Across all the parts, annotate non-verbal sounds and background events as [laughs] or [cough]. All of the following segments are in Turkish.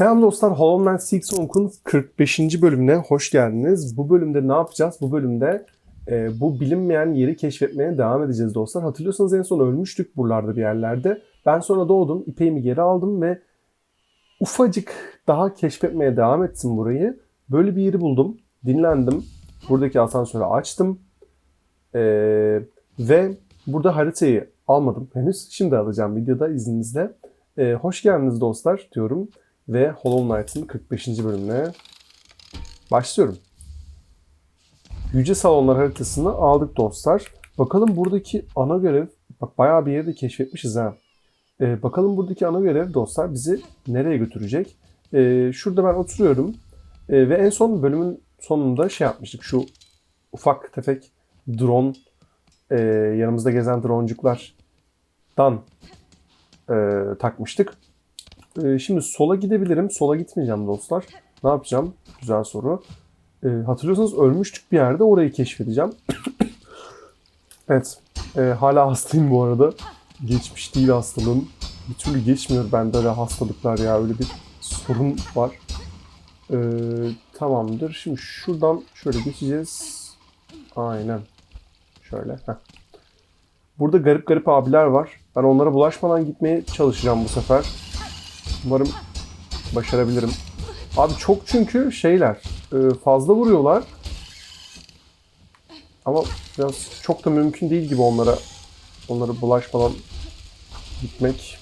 Selam dostlar, Hollow Knight Silksong'un 45. bölümüne hoş geldiniz. Bu bölümde ne yapacağız? Bu bölümde e, bu bilinmeyen yeri keşfetmeye devam edeceğiz dostlar. Hatırlıyorsanız en son ölmüştük buralarda bir yerlerde. Ben sonra doğdum, ipeğimi geri aldım ve ufacık daha keşfetmeye devam ettim burayı. Böyle bir yeri buldum, dinlendim. Buradaki asansörü açtım. E, ve burada haritayı almadım henüz. Şimdi alacağım videoda izninizle. E, hoş geldiniz dostlar diyorum ve Hollow Knight'ın 45. bölümüne başlıyorum. Yüce Salonlar haritasını aldık dostlar. Bakalım buradaki ana görev, bak bayağı bir yeri keşfetmişiz ha. Ee, bakalım buradaki ana görev dostlar bizi nereye götürecek? Ee, şurada ben oturuyorum Ee, ve en son bölümün sonunda şey yapmıştık. Şu ufak tefek drone, e, yanımızda gezen droncuklardan e, takmıştık. Ee, şimdi sola gidebilirim. Sola gitmeyeceğim dostlar. Ne yapacağım? Güzel soru. Ee, hatırlıyorsanız ölmüştük bir yerde. Orayı keşfedeceğim. [coughs] evet. Ee, hala hastayım bu arada. Geçmiş değil hastalığım. Bir türlü geçmiyor bende öyle hastalıklar ya. Öyle bir sorun var. Ee, tamamdır. Şimdi şuradan şöyle geçeceğiz. Aynen. Şöyle. Heh. Burada garip garip abiler var. Ben onlara bulaşmadan gitmeye çalışacağım bu sefer. Umarım başarabilirim. Abi çok çünkü şeyler e, fazla vuruyorlar. Ama biraz çok da mümkün değil gibi onlara onlara bulaşmadan gitmek.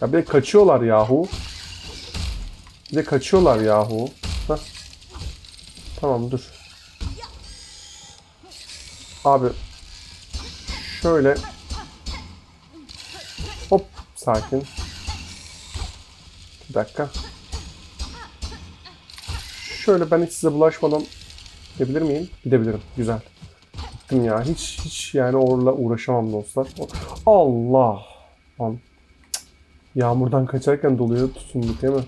Ya bir de kaçıyorlar yahu. Bir de kaçıyorlar yahu. Heh. Tamam dur. Abi şöyle hop sakin. Bir dakika. Şöyle ben hiç size bulaşmadan gidebilir miyim? Gidebilirim. Güzel. Gittim ya. Hiç hiç yani orla uğraşamam dostlar. Allah. Lan. Yağmurdan kaçarken doluya tutunduk değil mi?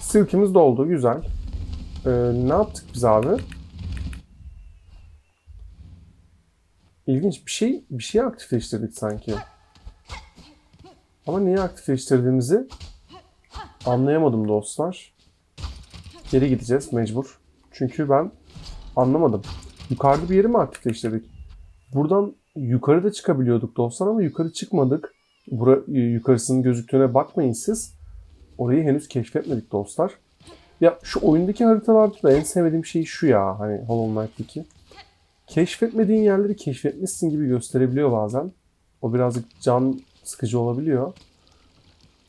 Silkimiz doldu. Güzel. Ee, ne yaptık biz abi? İlginç bir şey bir şey aktifleştirdik sanki. Ama niye aktifleştirdiğimizi anlayamadım dostlar. Geri gideceğiz mecbur. Çünkü ben anlamadım. Yukarıda bir yeri mi aktifleştirdik? Buradan yukarıda çıkabiliyorduk dostlar ama yukarı çıkmadık. Bura, yukarısının gözüktüğüne bakmayın siz. Orayı henüz keşfetmedik dostlar. Ya şu oyundaki haritalarda da en sevmediğim şey şu ya. Hani Hollow Knight'taki. Keşfetmediğin yerleri keşfetmişsin gibi gösterebiliyor bazen. O birazcık can sıkıcı olabiliyor.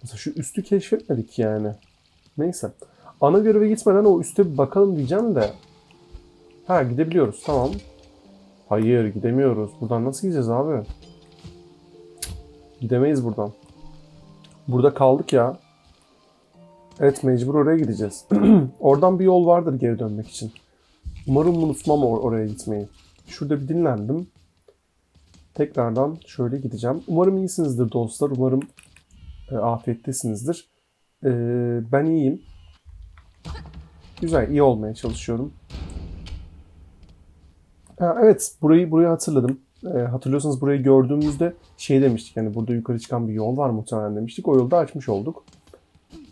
Mesela şu üstü keşfetmedik yani. Neyse. Ana göreve gitmeden o üste bir bakalım diyeceğim de. Ha gidebiliyoruz tamam. Hayır gidemiyoruz. Buradan nasıl gideceğiz abi? Gidemeyiz buradan. Burada kaldık ya. Evet mecbur oraya gideceğiz. [clears throat] Oradan bir yol vardır geri dönmek için. Umarım unutmam or- oraya gitmeyi. Şurada bir dinlendim. Tekrardan şöyle gideceğim. Umarım iyisinizdir dostlar. Umarım e, afiyettesinizdir. E, ben iyiyim. Güzel, iyi olmaya çalışıyorum. Ha, evet, burayı burayı hatırladım. E, hatırlıyorsanız burayı gördüğümüzde şey demiştik. Yani burada yukarı çıkan bir yol var muhtemelen demiştik. O yolda açmış olduk.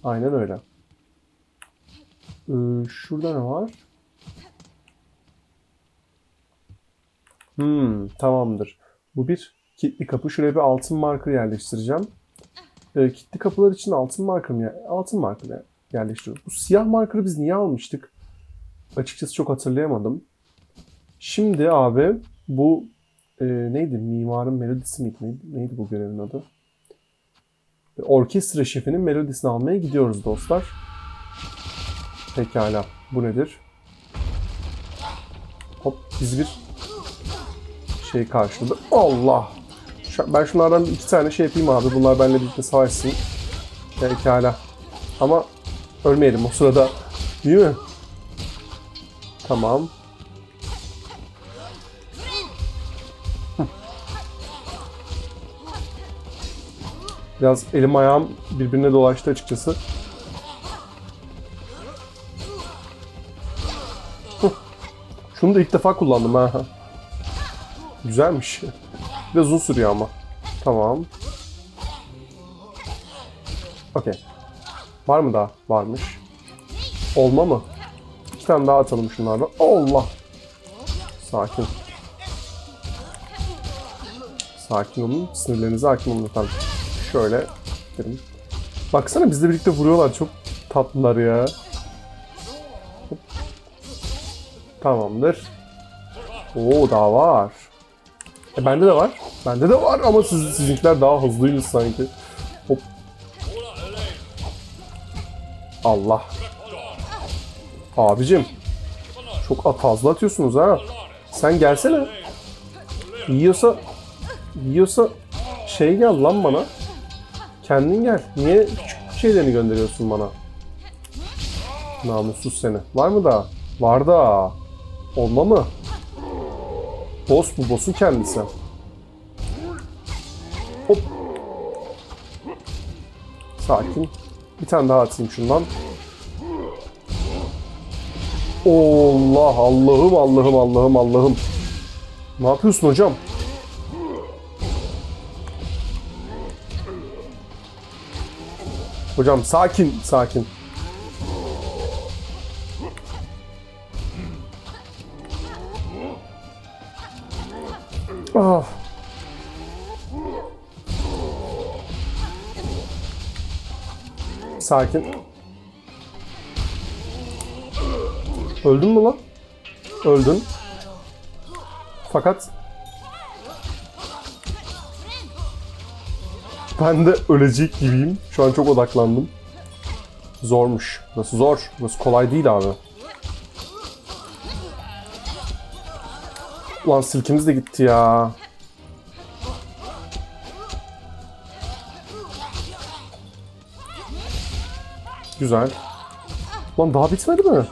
Aynen öyle. E, şurada ne var? Hmm, tamamdır. Bu bir kilitli kapı. Şuraya bir altın marker yerleştireceğim. E, kilitli kapılar için altın marker mı? Altın marker yerleştiriyoruz. Bu siyah marker'ı biz niye almıştık? Açıkçası çok hatırlayamadım. Şimdi abi bu e, neydi? Mimarın melodisi miydi? Neydi, neydi bu görevin adı? Orkestra şefinin melodisini almaya gidiyoruz dostlar. Pekala. Bu nedir? Hop biz bir şey karşıladı. Allah! Ben şunlardan iki tane şey yapayım abi. Bunlar benimle birlikte savaşsın. Pekala. Ama ölmeyelim o sırada. Değil mi? Tamam. Biraz elim ayağım birbirine dolaştı açıkçası. Şunu da ilk defa kullandım ha. Güzelmiş. Biraz uzun sürüyor ama. Tamam. Okey. Var mı daha? Varmış. Olma mı? İki tane daha atalım şunlardan. Allah! Sakin. Sakin olun. Sinirlerinize hakim olun efendim. Şöyle gidelim. Baksana bizle birlikte vuruyorlar. Çok tatlılar ya. Tamamdır. Oo daha var. E bende de var. Bende de var ama siz, sizinkiler daha hızlıymış sanki. Hop. Allah. Abicim. Çok fazla atıyorsunuz ha. Sen gelsene. Yiyorsa yiyorsa şey gel lan bana. Kendin gel. Niye küçük şeylerini gönderiyorsun bana? Namussuz seni. Var mı daha? Var da. Olma mı? Boss bu. Boss'un kendisi. Hop. Sakin. Bir tane daha atayım şundan. Allah Allah'ım Allah'ım Allah'ım Allah'ım. Ne yapıyorsun hocam? Hocam sakin sakin. Sakin. Öldün mü lan? Öldün. Fakat ben de ölecek gibiyim. Şu an çok odaklandım. Zormuş. Nasıl zor? Nasıl kolay değil abi. Ulan silkimiz de gitti ya. Güzel. Lan daha bitmedi mi?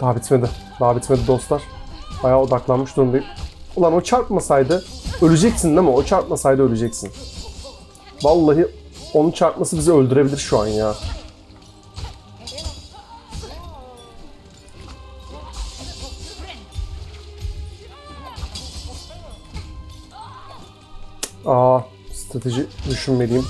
Daha bitmedi. Daha bitmedi dostlar. Bayağı odaklanmış durumdayım. Ulan o çarpmasaydı öleceksin değil mi? O çarpmasaydı öleceksin. Vallahi onun çarpması bizi öldürebilir şu an ya. Aa, strateji düşünmeliyim.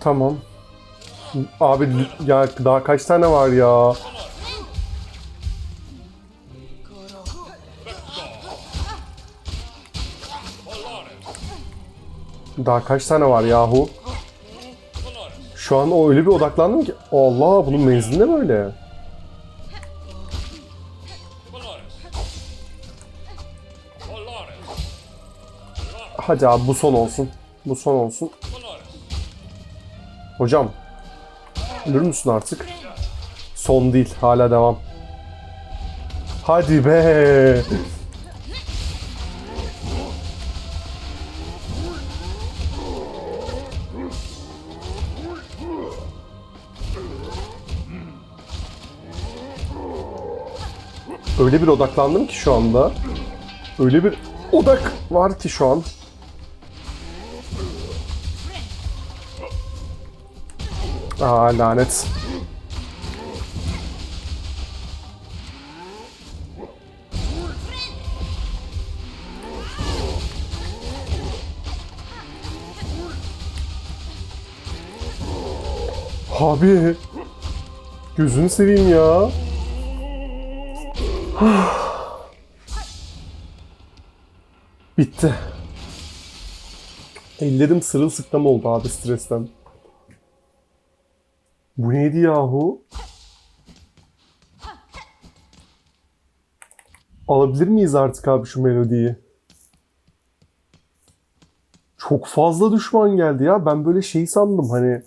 Tamam. Abi ya daha kaç tane var ya? Daha kaç tane var yahu? Şu an o öyle bir odaklandım ki. Allah bunun menzili ne böyle? Hadi abi bu son olsun. Bu son olsun. Hocam. Ölür müsün artık? Son değil. Hala devam. Hadi be. Öyle bir odaklandım ki şu anda. Öyle bir odak var ki şu an. Aa lanet. Abi. Gözünü seveyim ya. [sighs] Bitti. Ellerim sırılsıklam oldu abi stresten. Bu neydi yahu? Alabilir miyiz artık abi şu melodiyi? Çok fazla düşman geldi ya. Ben böyle şey sandım hani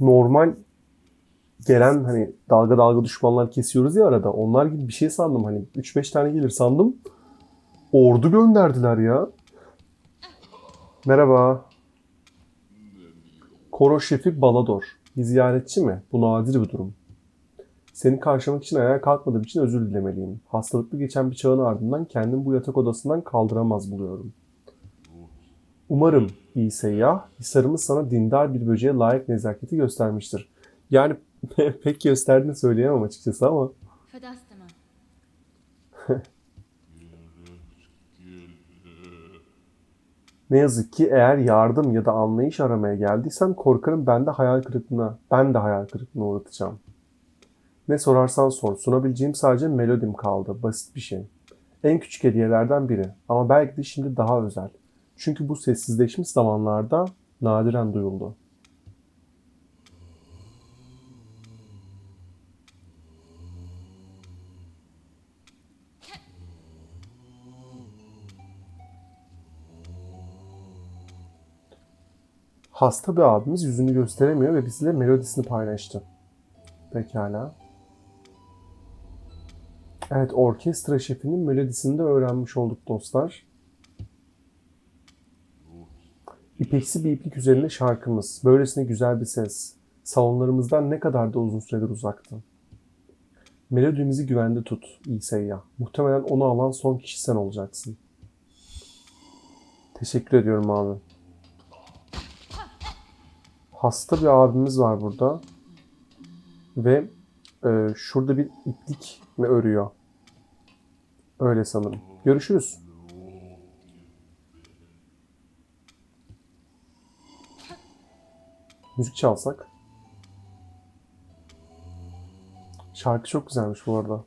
normal gelen hani dalga dalga düşmanlar kesiyoruz ya arada. Onlar gibi bir şey sandım hani 3-5 tane gelir sandım. Ordu gönderdiler ya. Merhaba. Koro şefi Balador. Bir ziyaretçi mi? Bu nadir bir durum. Seni karşılamak için ayağa kalkmadığım için özür dilemeliyim. Hastalıklı geçen bir çağın ardından kendimi bu yatak odasından kaldıramaz buluyorum. Umarım iyi seyyah, hisarımız sana dindar bir böceğe layık nezaketi göstermiştir. Yani [laughs] pek gösterdiğini söyleyemem açıkçası ama. [laughs] Ne yazık ki eğer yardım ya da anlayış aramaya geldiysen korkarım ben de hayal kırıklığına, ben de hayal kırıklığına uğratacağım. Ne sorarsan sor. Sunabileceğim sadece melodim kaldı. Basit bir şey. En küçük hediyelerden biri. Ama belki de şimdi daha özel. Çünkü bu sessizleşmiş zamanlarda nadiren duyuldu. Hasta bir abimiz yüzünü gösteremiyor ve bizle melodisini paylaştı. Pekala. Evet, orkestra şefinin melodisini de öğrenmiş olduk dostlar. İpeksi bir iplik üzerinde şarkımız. Böylesine güzel bir ses. Salonlarımızdan ne kadar da uzun süredir uzaktı. Melodimizi güvende tut, iyi seyyah. Muhtemelen onu alan son kişi sen olacaksın. Teşekkür ediyorum abi. Hasta bir abimiz var burada. Ve e, şurada bir iplik mi örüyor? Öyle sanırım. Görüşürüz. Müzik çalsak. Şarkı çok güzelmiş bu arada.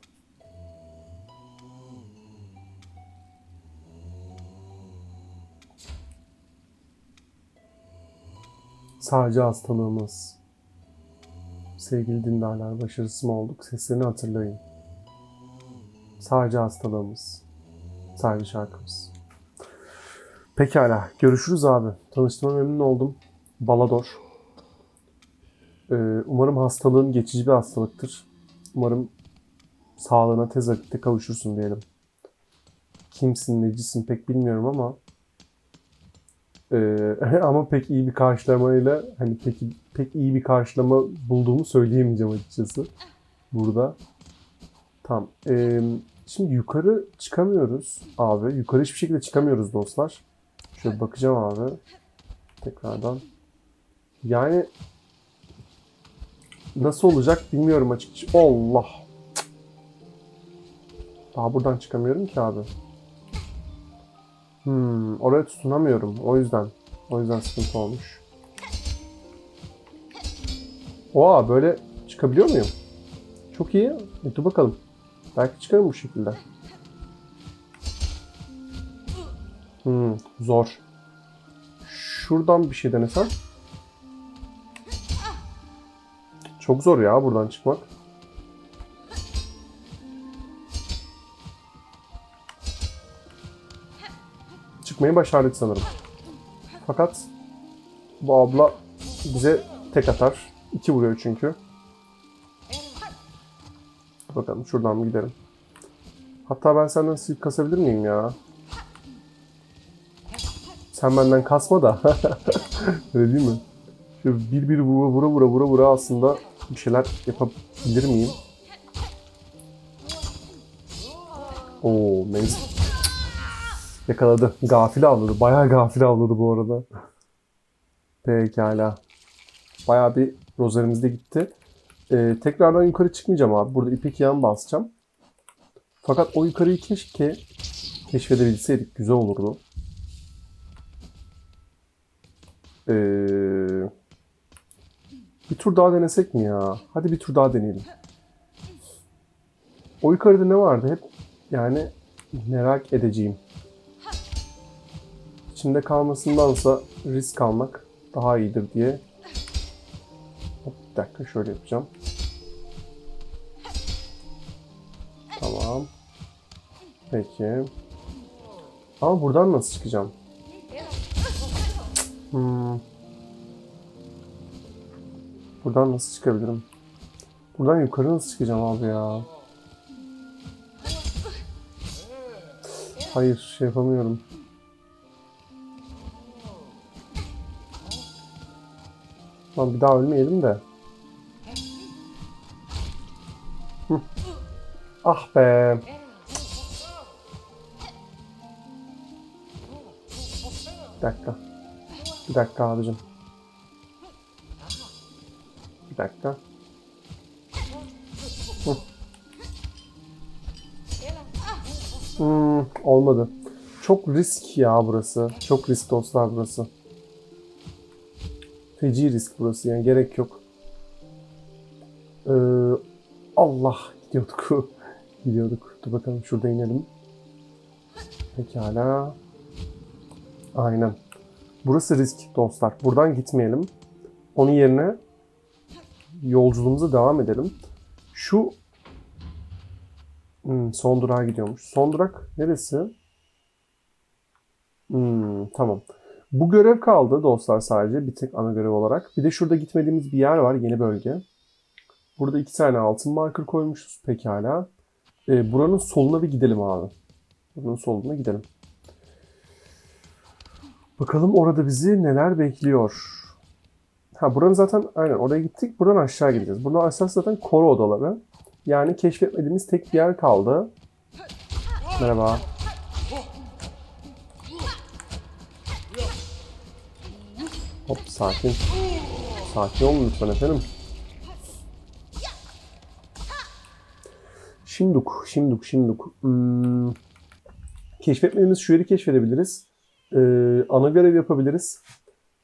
Sadece hastalığımız. Sevgili dindarlar, başarısız mı olduk? Seslerini hatırlayın. Sadece hastalığımız. Sadece şarkımız. Pekala. Görüşürüz abi. Tanıştığıma memnun oldum. Balador. Ee, umarım hastalığın geçici bir hastalıktır. Umarım sağlığına tez vakitte kavuşursun diyelim. Kimsin, necisin pek bilmiyorum ama ee, [laughs] ama pek iyi bir karşılamayla hani pek pek iyi bir karşılama bulduğumu söyleyemeyeceğim açıkçası burada. Tamam. Ee, şimdi yukarı çıkamıyoruz abi. Yukarı hiçbir şekilde çıkamıyoruz dostlar. Şöyle bakacağım abi. Tekrardan. Yani nasıl olacak bilmiyorum açıkçası. Allah. Daha buradan çıkamıyorum ki abi. Hmm, oraya tutunamıyorum. O yüzden. O yüzden sıkıntı olmuş. Oha böyle çıkabiliyor muyum? Çok iyi. E, dur bakalım. Belki çıkarım bu şekilde. Hmm, zor. Şuradan bir şey denesem. Çok zor ya buradan çıkmak. Çıkmayı başardık sanırım. Fakat bu abla bize tek atar. İki vuruyor çünkü. Bakalım şuradan mı gidelim. Hatta ben senden silk kasabilir miyim ya? Sen benden kasma da. [laughs] Öyle değil mi? Şöyle bir bir vura vura vura vura vura aslında bir şeyler yapabilir miyim? Oo neyse. Yakaladı. Gafil avladı. Bayağı gafil avladı bu arada. Pekala. Bayağı bir rozerimiz de gitti. Ee, tekrardan yukarı çıkmayacağım abi. Burada ipek yağını basacağım. Fakat o yukarıyı keşke keşfedebilseydik. Güzel olurdu. Ee, bir tur daha denesek mi ya? Hadi bir tur daha deneyelim. O yukarıda ne vardı? Hep yani merak edeceğim. İçinde kalmasındansa risk almak daha iyidir diye. Hop, bir dakika şöyle yapacağım. Tamam. Peki. Ama buradan nasıl çıkacağım? Hmm. Buradan nasıl çıkabilirim? Buradan yukarı nasıl çıkacağım abi ya? Hayır, şey yapamıyorum. Lan bir daha ölmeyelim de. Ah be. Bir dakika. Bir dakika abicim. Bir dakika. Hı. Hmm, olmadı. Çok risk ya burası. Çok risk dostlar burası. Feci risk burası yani gerek yok. Ee, Allah gidiyorduk. [laughs] gidiyorduk. Dur bakalım şurada inelim. Pekala. Aynen. Burası risk dostlar. Buradan gitmeyelim. Onun yerine yolculuğumuza devam edelim. Şu Hmm, son durağa gidiyormuş. Son durak neresi? Hmm, tamam. Bu görev kaldı dostlar sadece. Bir tek ana görev olarak. Bir de şurada gitmediğimiz bir yer var. Yeni bölge. Burada iki tane altın marker koymuşuz. Pekala. Ee, buranın soluna bir gidelim abi. Buranın soluna gidelim. Bakalım orada bizi neler bekliyor. Ha buranın zaten aynen oraya gittik. Buradan aşağı gideceğiz. Buradan aşağı zaten koro odaları. Yani keşfetmediğimiz tek bir yer kaldı. Merhaba. Hop sakin. Sakin olun lütfen efendim. Şimduk, şimduk, şimduk. Hmm. Keşfetmediğimiz şu yeri keşfedebiliriz. Ee, ana görev yapabiliriz.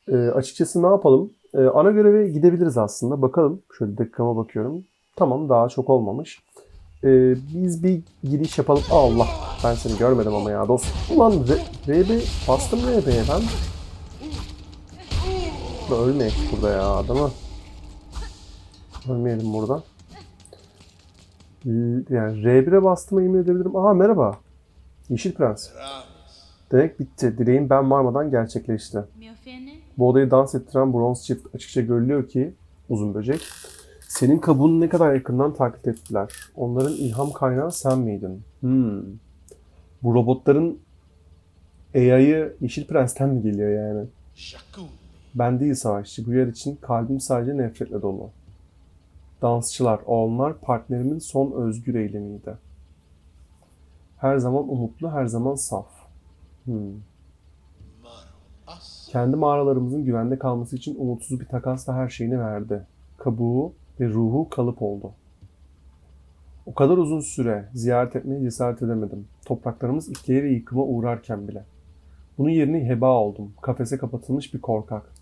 Ee, açıkçası ne yapalım? Ee, ana göreve gidebiliriz aslında. Bakalım. Şöyle dakikama bakıyorum. Tamam daha çok olmamış. Ee, biz bir giriş yapalım. Allah ben seni görmedim ama ya dost. Ulan RB bastım RB'ye ben. Da ölmeyek burada ya adamı. Ölmeyelim burada. Ee, Yani R1'e bastığıma yemin edebilirim. Aha merhaba. Yeşil Prens. Demek bitti. Dileğim ben varmadan gerçekleşti. Bu odayı dans ettiren bronz çift açıkça görülüyor ki uzun böcek. Senin kabuğunu ne kadar yakından taklit ettiler. Onların ilham kaynağı sen miydin? Hmm. Bu robotların AI'yı Yeşil Prens'ten mi geliyor yani? Shakun. Ben değil savaşçı. Bu yer için kalbim sadece nefretle dolu. Dansçılar, onlar partnerimin son özgür eylemiydi. Her zaman umutlu, her zaman saf. Hmm. Kendi mağaralarımızın güvende kalması için umutsuz bir takasla her şeyini verdi. Kabuğu ve ruhu kalıp oldu. O kadar uzun süre ziyaret etmeye cesaret edemedim. Topraklarımız ifliğe ve yıkıma uğrarken bile. Bunun yerine heba oldum. Kafese kapatılmış bir korkak.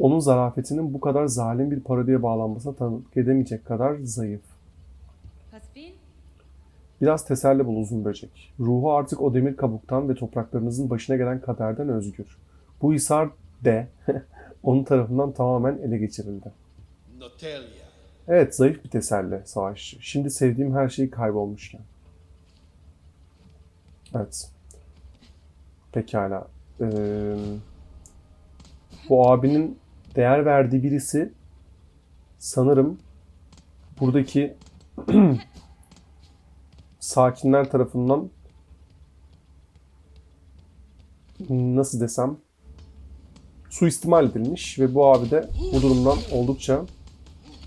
Onun zarafetinin bu kadar zalim bir parodiye bağlanmasına tanıklık edemeyecek kadar zayıf. Biraz teselli bul uzun böcek. Ruhu artık o demir kabuktan ve topraklarınızın başına gelen kaderden özgür. Bu hisar de [laughs] onun tarafından tamamen ele geçirildi. Notelia. Evet zayıf bir teselli savaşçı. Şimdi sevdiğim her şey kaybolmuşken. Evet. Pekala. Ee, bu abinin değer verdiği birisi sanırım buradaki [clears throat] sakinler tarafından nasıl desem suistimal edilmiş ve bu abi de bu durumdan oldukça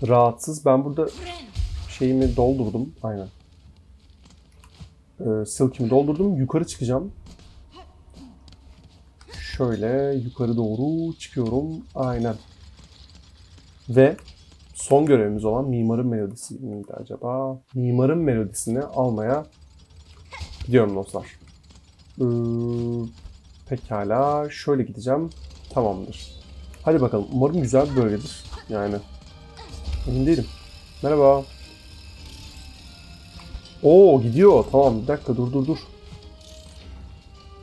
rahatsız. Ben burada şeyimi doldurdum. Aynen. Ee, silkimi doldurdum. Yukarı çıkacağım. Şöyle yukarı doğru çıkıyorum. Aynen. Ve son görevimiz olan Mimarın Melodisi miydi acaba? Mimarın Melodisini almaya gidiyorum dostlar. Ee, pekala. Şöyle gideceğim. Tamamdır. Hadi bakalım. Umarım güzel bir bölgedir. Yani Emin değilim. Merhaba. Oo gidiyor. Tamam bir dakika dur dur dur.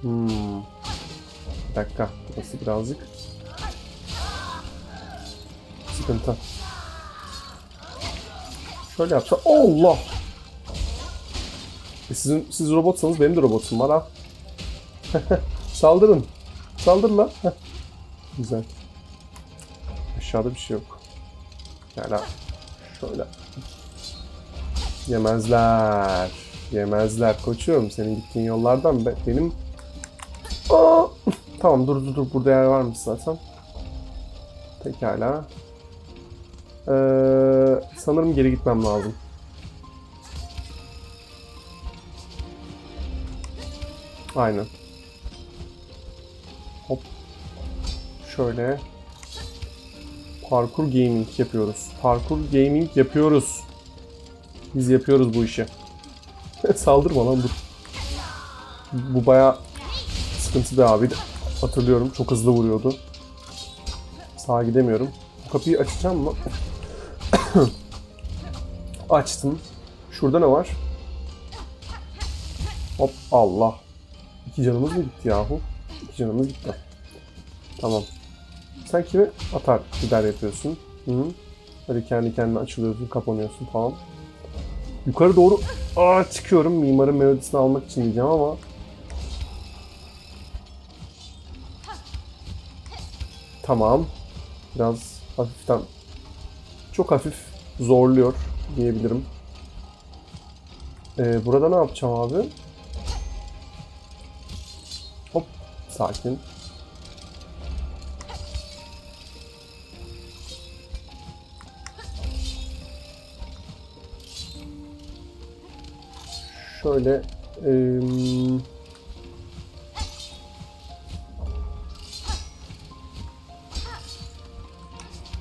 Hmm. Bir dakika. Burası birazcık sıkıntı. Şöyle yapsa. Allah! E sizin, siz robotsanız benim de robotum var ha. [laughs] Saldırın. Saldır lan. Güzel. Aşağıda bir şey yok. Yani şöyle. Yemezler. Yemezler koçum. Senin gittiğin yollardan be- benim... Aa! Tamam dur dur dur. Burada yer varmış zaten. Pekala. Ee, sanırım geri gitmem lazım. Aynen. Hop. Şöyle. Parkur gaming yapıyoruz. Parkur gaming yapıyoruz. Biz yapıyoruz bu işi. [laughs] Saldırma lan dur. Bu baya sıkıntı bir abi. Hatırlıyorum çok hızlı vuruyordu. Sağa gidemiyorum. Bu kapıyı açacağım mı? [coughs] Açtım. Şurada ne var? Hop Allah. İki canımız mı gitti yahu? İki canımız gitti. Tamam. Sen kimi atar gider yapıyorsun? Hı -hı. Böyle kendi kendine açılıyorsun, kapanıyorsun falan. Yukarı doğru aa, çıkıyorum. Mimarın melodisini almak için diyeceğim ama Tamam. Biraz hafiften çok hafif zorluyor diyebilirim. Ee, burada ne yapacağım abi? Hop sakin. Şöyle em,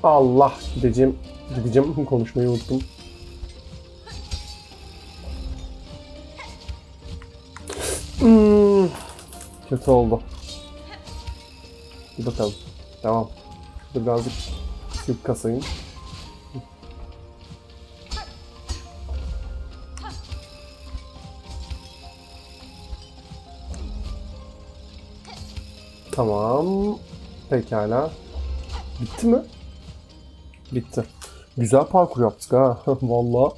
Allah gideceğim gideceğim [laughs] konuşmayı unuttum. Hmm, kötü oldu. Bir bakalım. Tamam. Şurada birazcık yük kasayım. Tamam. Pekala. Bitti mi? Bitti. Güzel parkur yaptık ha. [laughs] Vallahi.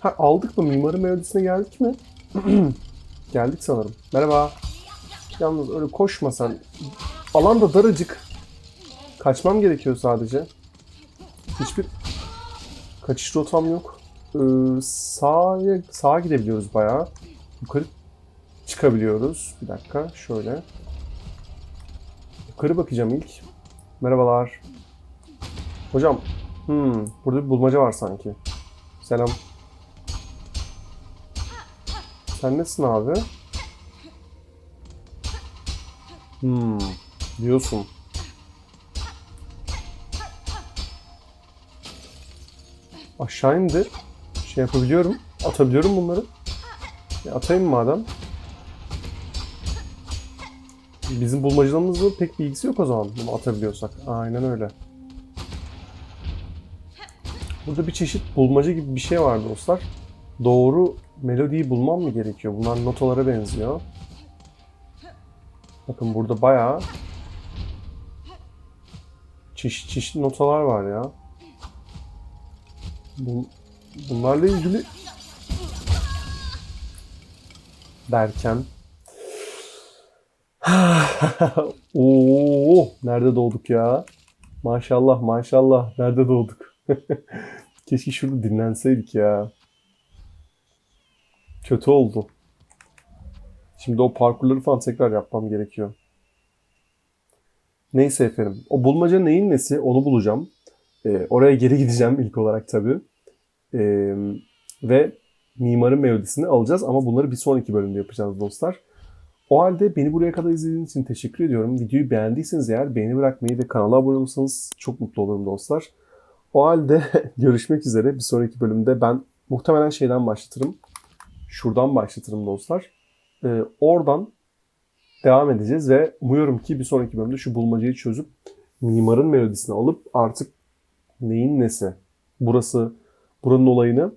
Ha aldık mı? Mimarın melodisine geldik mi? [clears throat] geldik sanırım. Merhaba. Yalnız öyle koşma sen. Alan da daracık. Kaçmam gerekiyor sadece. Hiçbir kaçış rotam yok. Ee, sağa, sağa gidebiliyoruz bayağı. Yukarı çıkabiliyoruz. Bir dakika şöyle. Yukarı bakacağım ilk. Merhabalar. Hocam, hmm, burada bir bulmaca var sanki. Selam. Sen nesin abi? Hmm, diyorsun. Aşağı indi. Şey yapabiliyorum. Atabiliyorum bunları. E, atayım madem. Bizim bulmacalığımızla pek bir ilgisi yok o zaman bunu atabiliyorsak. Aynen öyle. Burada bir çeşit bulmaca gibi bir şey var dostlar. Doğru melodiyi bulmam mı gerekiyor? Bunlar notalara benziyor. Bakın burada bayağı çeşit çeşit notalar var ya. Bu, bunlarla ilgili derken [laughs] Oo, nerede doğduk ya? Maşallah maşallah nerede doğduk? [laughs] Keşke şurada dinlenseydik ya. Kötü oldu. Şimdi o parkurları falan tekrar yapmam gerekiyor. Neyse efendim. O bulmaca neyin nesi onu bulacağım. Ee, oraya geri [laughs] gideceğim ilk olarak tabii. Ee, ve mimarın melodisini alacağız ama bunları bir sonraki bölümde yapacağız dostlar. O halde beni buraya kadar izlediğiniz için teşekkür ediyorum. Videoyu beğendiyseniz eğer beğeni bırakmayı ve kanala abone olursanız çok mutlu olurum dostlar. O halde [laughs] görüşmek üzere. Bir sonraki bölümde ben muhtemelen şeyden başlatırım. Şuradan başlatırım dostlar. Ee, oradan devam edeceğiz ve umuyorum ki bir sonraki bölümde şu bulmacayı çözüp mimarın melodisini alıp artık neyin nesi burası buranın olayını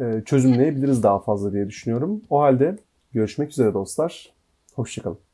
e, çözümleyebiliriz daha fazla diye düşünüyorum. O halde görüşmek üzere dostlar. Hoşçakalın.